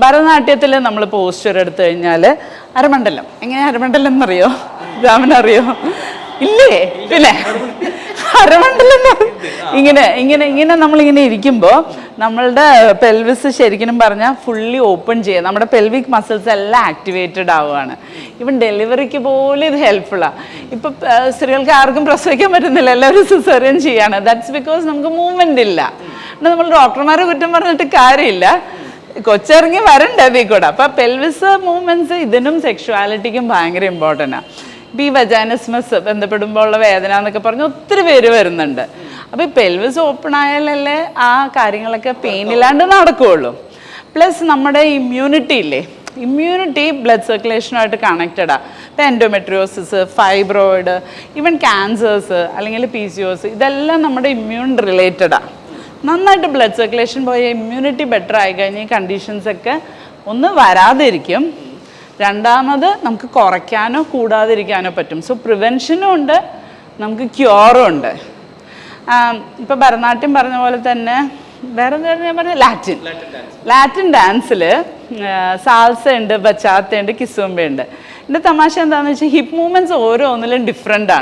ഭരതനാട്യത്തിൽ നമ്മൾ പോസ്റ്റർ എടുത്തു കഴിഞ്ഞാൽ അരമണ്ഡലം. എങ്ങനെ അരമണ്ഡലം എന്നറിയോ? അറിയോ? ഇല്ലേ? പിന്നെ? അരമണ്ഡലം ഇങ്ങനെ ഇങ്ങനെ ഇങ്ങനെ നമ്മളിങ്ങനെ ഇരിക്കുമ്പോൾ നമ്മളുടെ പെൽവിസ് ശരിക്കും പറഞ്ഞാൽ ഫുള്ളി ഓപ്പൺ ചെയ്യുക നമ്മുടെ പെൽവിക് മസിൽസ് എല്ലാം ആക്ടിവേറ്റഡ് ആവുകയാണ് ഇവൻ ഡെലിവറിക്ക് പോലും ഇത് ഹെൽപ്ഫുള്ളാണ് ഇപ്പം സ്ത്രീകൾക്ക് ആർക്കും പ്രസവിക്കാൻ പറ്റുന്നില്ല. എല്ലാവരും സിസേറിയൻ ചെയ്യാണ്. ദാറ്റ്സ് ബിക്കോസ് നമുക്ക് മൂവ്മെന്റ് ഇല്ല. നമ്മൾ ഡോക്ടർമാരെ കുറ്റം പറഞ്ഞിട്ട് കാര്യമില്ല. കൊച്ചിറങ്ങി വരണ്ട അതിൽ കൂടെ. അപ്പം പെൽവിസ് മൂവ്മെന്റ്സ് ഇതിനും സെക്ഷുവാലിറ്റിക്കും ഭയങ്കര ഇമ്പോർട്ടന്റ് ആണ് ഇപ്പം ഈ വജാനിസ്മസ് ബന്ധപ്പെടുമ്പോൾ ഉള്ള വേദന എന്നൊക്കെ പറഞ്ഞ് ഒത്തിരി പേര് വരുന്നുണ്ട്. അപ്പോൾ ഈ പെൽവിസ് ഓപ്പൺ ആയാലല്ലേ ആ കാര്യങ്ങളൊക്കെ പെയിനില്ലാണ്ട് നടക്കുകയുള്ളൂ പ്ലസ് നമ്മുടെ ഇമ്മ്യൂണിറ്റി ഇല്ലേ? ഇമ്മ്യൂണിറ്റി ബ്ലഡ് സർക്കുലേഷനുമായിട്ട് കണക്റ്റഡാണ് ഇപ്പം എൻഡോമെട്രിയോസിസ് ഫൈബ്രോയിഡ് ഈവൻ ക്യാൻസേഴ്സ് അല്ലെങ്കിൽ പി സി ഇതെല്ലാം നമ്മുടെ ഇമ്മ്യൂൺ റിലേറ്റഡാണ് നന്നായിട്ട് ബ്ലഡ് സർക്കുലേഷൻ പോയ ഇമ്മ്യൂണിറ്റി ബെറ്റർ ആയി കഴിഞ്ഞാൽ ഈ കണ്ടീഷൻസൊക്കെ ഒന്ന് വരാതിരിക്കും. രണ്ടാമത് നമുക്ക് കുറയ്ക്കാനോ കൂടാതിരിക്കാനോ പറ്റും. സോ പ്രിവെൻഷനും ഉണ്ട് നമുക്ക് ക്യൂറും ഉണ്ട്. ഇപ്പം ഭരതനാട്യം പറഞ്ഞ പോലെ തന്നെ വേറെ ഞാൻ പറഞ്ഞ? ലാറ്റിൻ ലാറ്റിൻ ഡാൻസിൽ സാൽസ ഉണ്ട് ബച്ചാത്ത ഉണ്ട് കിസുമ്പ ഉണ്ട്. എന്റെ തമാശ എന്താണെന്ന് വെച്ചാൽ ഹിപ്പ് മൂവ്മെന്റ്സ് ഓരോന്നിലും ഡിഫറെന്റ് ആണ്.